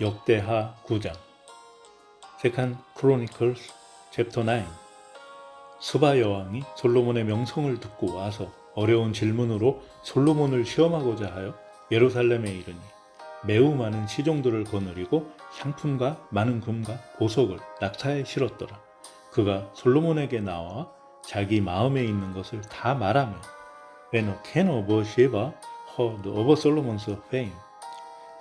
역대하 9장 세칸 크로니클스 챕터 9 수바 여왕이 솔로몬의 명성을 듣고 와서 어려운 질문으로 솔로몬을 시험하고자 하여 예루살렘에 이르니 매우 많은 시종들을 거느리고 향품과 많은 금과 보석을 낙타에 실었더라. 그가 솔로몬에게 나와 자기 마음에 있는 것을 다 말하며 When a king of Sheba heard of Solomon's fame,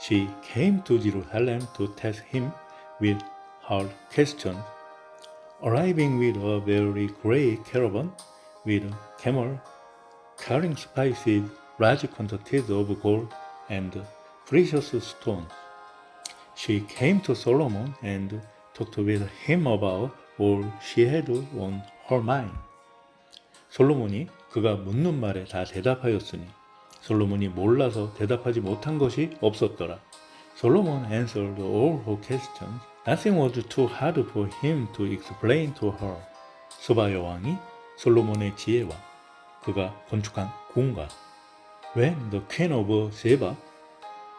she came to Jerusalem to test him with her questions. Arriving with a very great caravan with a camel carrying spices, large quantities of gold and precious stones. She came to Solomon and talked with him about all she had on her mind. 솔로몬이 그가 묻는 말에 다 대답하였으니 솔로몬이 몰라서 대답하지 못한 것이 없었더라. Solomon answered all her questions. Nothing was too hard for him to explain to her. 수바 여왕이 솔로몬의 지혜와 그가 건축한 궁과 When the queen of Sheba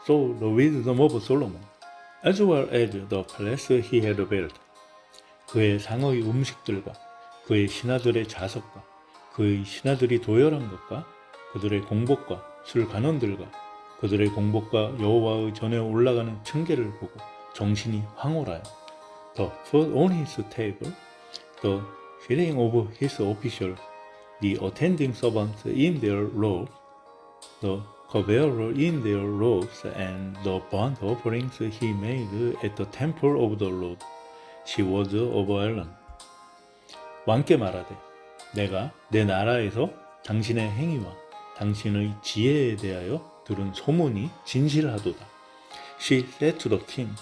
saw the wisdom of Solomon, as well as the palace he had built, 그의 상의 음식들과 그의 신하들의 자석과 그의 신하들이 도열한 것과 그들의 공복과 술 간원들과 그들의 공복과 여호와의 전에 올라가는 층계를 보고 정신이 황홀하여 The food on his table, the feeding of his officials, the attending servants in their robes, the cupbearer in their robes, and the burnt offerings he made at the temple of the Lord. She was overwhelmed. 왕께 말하되 내가 내 나라에서 당신의 행위와 당신의 지혜에 대하여 들은 소문이 진실하도다. She said to the king,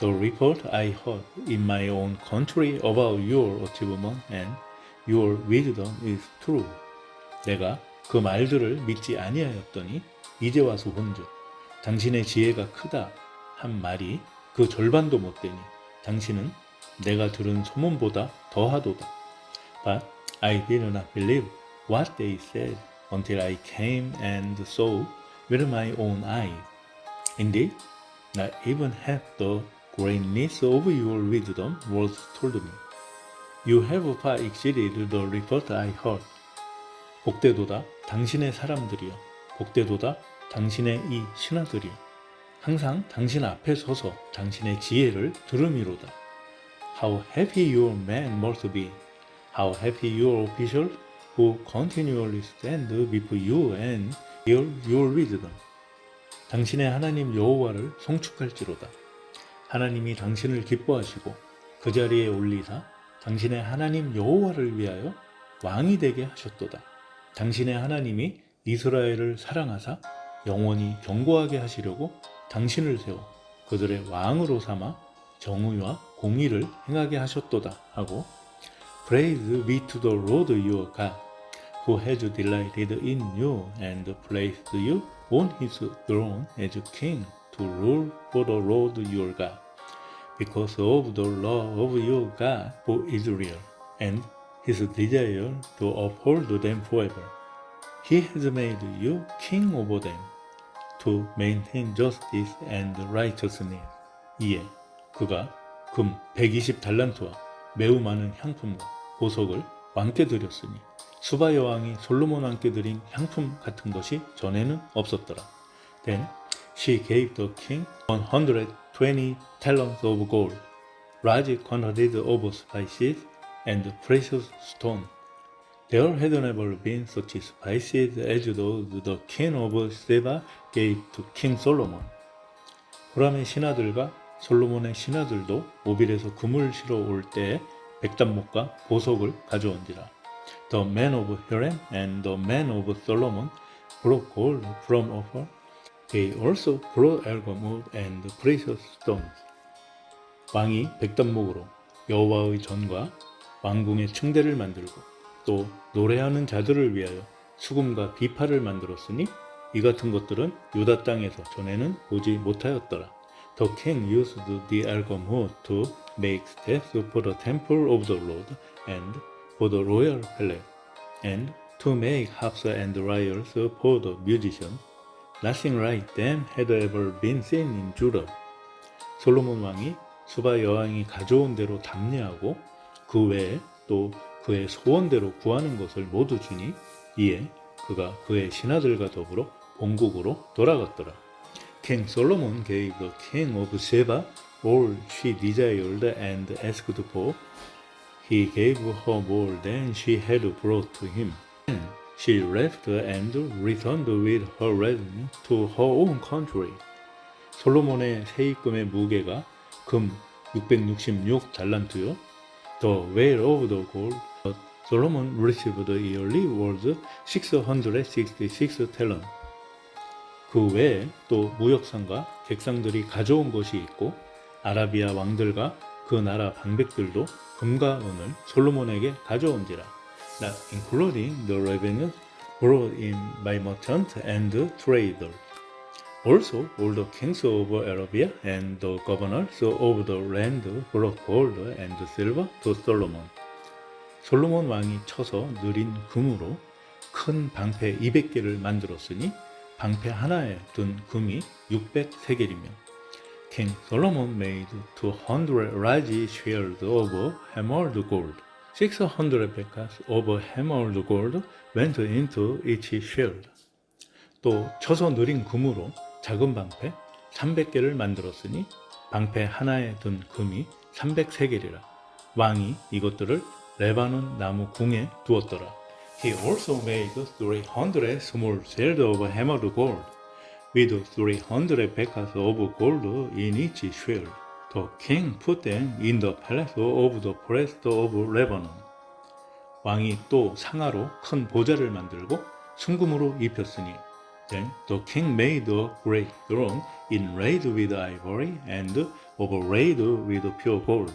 The report I heard in my own country about your achievement and your wisdom is true. 내가 그 말들을 믿지 아니하였더니 이제 와서 본즉 당신의 지혜가 크다 한 말이 그 절반도 못 되니 당신은 내가 들은 소문보다 더하도다. But I did not believe what they said until I came and saw with my own eyes. Indeed, not even half the greatness of your wisdom was told me. You have far exceeded the report I heard. 복되도다 당신의 사람들이여 복되도다 당신의 이 신하들이여 항상 당신 앞에 서서 당신의 지혜를 들음이로다. How happy your men must be. How happy your officials who continually stand before you and hear your wisdom. 당신의 하나님 여호와를 송축할지로다. 하나님이 당신을 기뻐하시고 그 자리에 올리사 당신의 하나님 여호와를 위하여 왕이 되게 하셨도다. 당신의 하나님이 이스라엘을 사랑하사 영원히 견고하게 하시려고 당신을 세워 그들의 왕으로 삼아 정의와 공의를 행하게 하셨도다 하고 Praise be to the Lord your God who has delighted in you and placed you on his throne as king to rule for the Lord your God because of the law of your God for Israel and his desire to uphold them forever. He has made you king over them to maintain justice and righteousness. 이에 그가 금 120달란트와 매우 많은 향품과 보석을 왕께 드렸으니 수바 여왕이 솔로몬 왕께 드린 향품 같은 것이 전에는 없었더라. Then she gave the king 120 talents of gold, large quantities of spices, and precious stone. There had never been such spices as those the king of Sheba gave to King Solomon. 호람의 신하들과 솔로몬의 신하들도 오빌에서 금을 실어 올 때에 백단목과 보석을 가져온지라. The men of Hiram and the men of Solomon brought gold from Ophir. They also brought algamud and precious stones. 왕이 백단목으로 여호와의 전과 왕궁의 층대를 만들고 또 노래하는 자들을 위하여 수금과 비파를 만들었으니 이 같은 것들은 유다 땅에서 전에는 보지 못하였더라. The king used the algamud to make steps for the temple of the Lord and for the royal palace, and to make harps and lyres for the musicians. Nothing like them had ever been seen in Judah. 솔로몬 왕이 수바 여왕이 가져온 대로 답례하고 그 외에 또 그의 소원대로 구하는 것을 모두 주니 이에 그가 그의 신하들과 더불어 본국으로 돌아갔더라. King Solomon gave the king of Sheba all she desired and asked for. He gave her more than she had brought to him. Then she left and returned with her retinue to her own country. 솔로몬의 세입금의 무게가 금 666 달란트요. The weight of the gold Solomon received yearly was 666 talent. 그 외에 또 무역상과 객상들이 가져온 것이 있고 아라비아 왕들과 그 나라 방백들도 금과 은을 솔로몬에게 가져온지라. Not including the revenue brought in by merchant and trader. Also, all the kings of Arabia and the governors of the land brought gold and silver to Solomon. 솔로몬 왕이 쳐서 느린 금으로 큰 방패 200개를 만들었으니 방패 하나에 든 금이 600세겔이며 King Solomon made 200 large shields of hammered gold. 600 becas of hammered gold went into each shield. 또 쳐서 느린 금으로 작은 방패 300개를 만들었으니 방패 하나에 든 금이 300세겔이라. 왕이 이것들을 레바논 나무 궁에 두었더라. He also made 300 small shields of hammered gold, with 300 becas of gold in each shield. The king put them in the palace of the priest of Lebanon. 왕이 또 상하로 큰 보좌를 만들고 순금으로 입혔으니 Then the king made a great throne inlaid with ivory and overlaid with pure gold.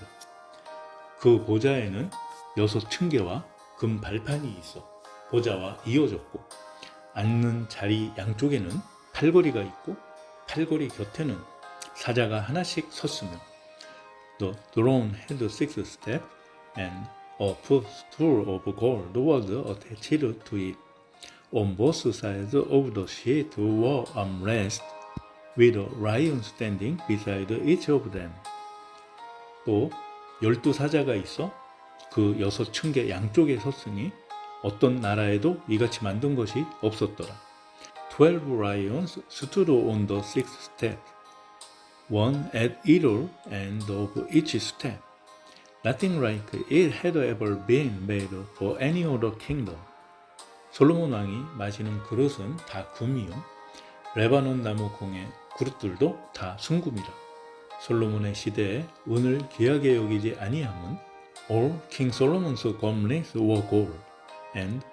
그 보좌에는 여섯 층계와 금 발판이 있어 보좌와 이어졌고 앉는 자리 양쪽에는 팔걸이가 있고 팔걸이 곁에는 사자가 하나씩 섰으며 The throne had six steps and a footstool of gold was attached to it. On both sides of the seat were armrests with a lion standing beside each of them. 또 열두 사자가 있어 그 여섯 층계 양쪽에 섰으니 어떤 나라에도 이같이 만든 것이 없었더라. Twelve lions stood on the sixth step, one at either end of each step. Nothing like it had ever been made for any other kingdom. 솔로몬 왕이 마시는 그릇은 다 금이요. 레바논 나무 공의 그릇들도 다 순금이라. 솔로몬의 시대에 은을 귀하게 여기지 아니함은 all King Solomon's garments were gold, and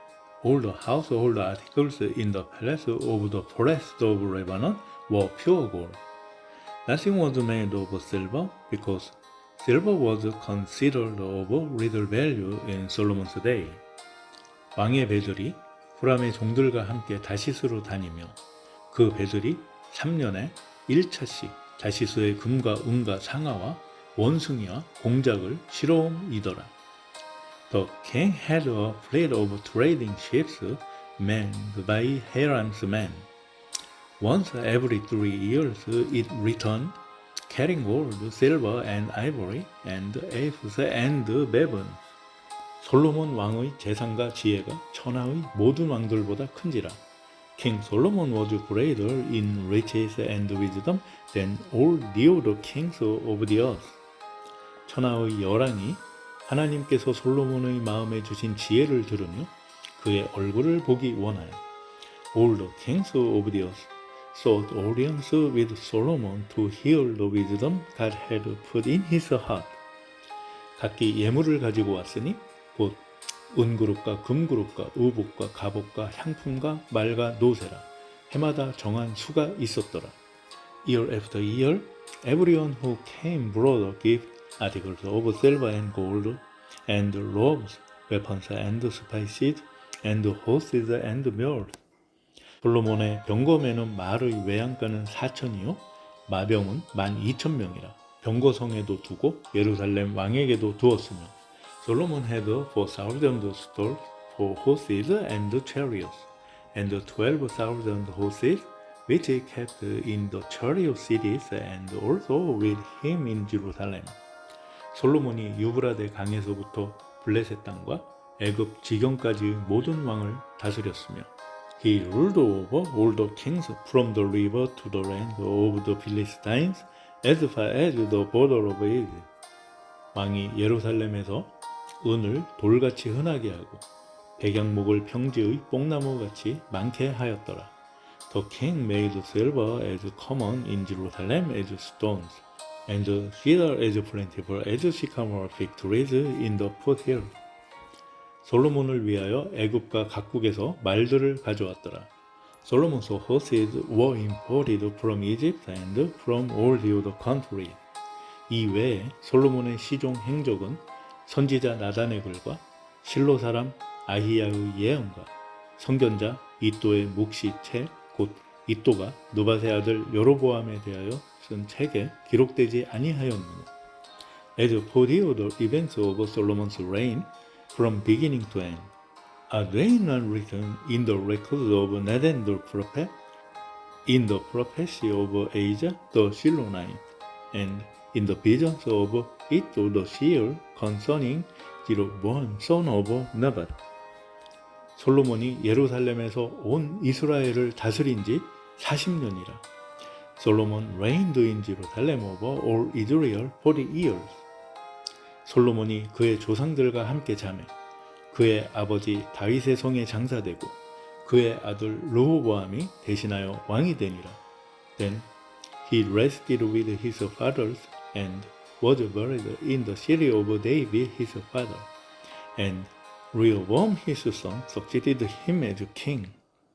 all the household articles in the palace of the forest of Lebanon were pure gold. Nothing was made of silver because silver was considered of little value in Solomon's day. 왕의 배들이 후람의 종들과 함께 다시스로 다니며 그 배들이 3년에 1차씩 다시스의 금과 은과 상아와 원숭이와 공작을 실어옴이더라. The king had a fleet of trading ships manned by Hiram's men. Once every three years it returned, carrying gold, silver, and ivory, and apes and bevon. 솔로몬 왕의 재산과 지혜가 천하의 모든 왕들보다 큰지라. King Solomon was greater in riches and wisdom than all the other kings of the earth. 천하의 열왕이 하나님께서 솔로몬의 마음에 주신 지혜를 들으며 그의 얼굴을 보기 원하여 All the kings of the earth sought audience with Solomon to hear the wisdom God had put in his heart. 각기 예물을 가지고 왔으니 곧 은그릇과 금그릇과 의복과 갑옷과 향품과 말과 노새라 해마다 정한 수가 있었더라. Year after year, everyone who came brought a gift, articles of silver and gold, and robes, weapons and spices, and horses and mules. 솔로몬의 병거매는 말의 외양가는 4천이요 마병은 만 2천 명이라 병거성에도 두고 예루살렘 왕에게도 두었으며 솔로몬 had 4,000 stalls for horses and chariots and 12,000 horses which he kept in the chariot cities and also with him in Jerusalem. 솔로몬이 유브라데 강에서부터 블레셋 땅과 애굽 지경까지 모든 왕을 다스렸으며 He ruled over all the kings from the river to the land of the Philistines as far as the border of Egypt. 왕이 예루살렘에서 은을 돌같이 흔하게 하고 백양목을 평지의 뽕나무같이 많게 하였더라. The king made silver as common in Jerusalem as stones, and cedar as plentiful as sycamore fig trees in the foothill. 솔로몬을 위하여 애굽과 각국에서 말들을 가져왔더라. Solomon's horses were imported from Egypt and from all the other country. 이 외에 솔로몬의 시종 행적은 선지자 나단의 글과 실로 사람 아히야의 예언과 선견자 이또의 묵시 책, 곧 이또가 누바세 아들 여로보암에 대하여 쓴 책에 기록되지 아니하였느냐. As for the other events of Solomon's reign, from beginning to end, are they not written in the records of Nathan the prophet, in the prophecy of Ahijah the Shilonite, and in the visions of Iddo the seer concerning Jeroboam son of Nebat? 솔로몬이 예루살렘에서 온 이스라엘을 다스린 지 40년이라. 솔로몬 reigned in Jerusalem over all Israel 40 years. 솔로몬이 그의 조상들과 함께 자매 그의 아버지 다윗의 성에 장사되고 그의 아들 르호보암이 대신하여 왕이 되니라. Then he rested with his fathers and was buried in the city of David his father. And Rehoboam his son succeeded him as king.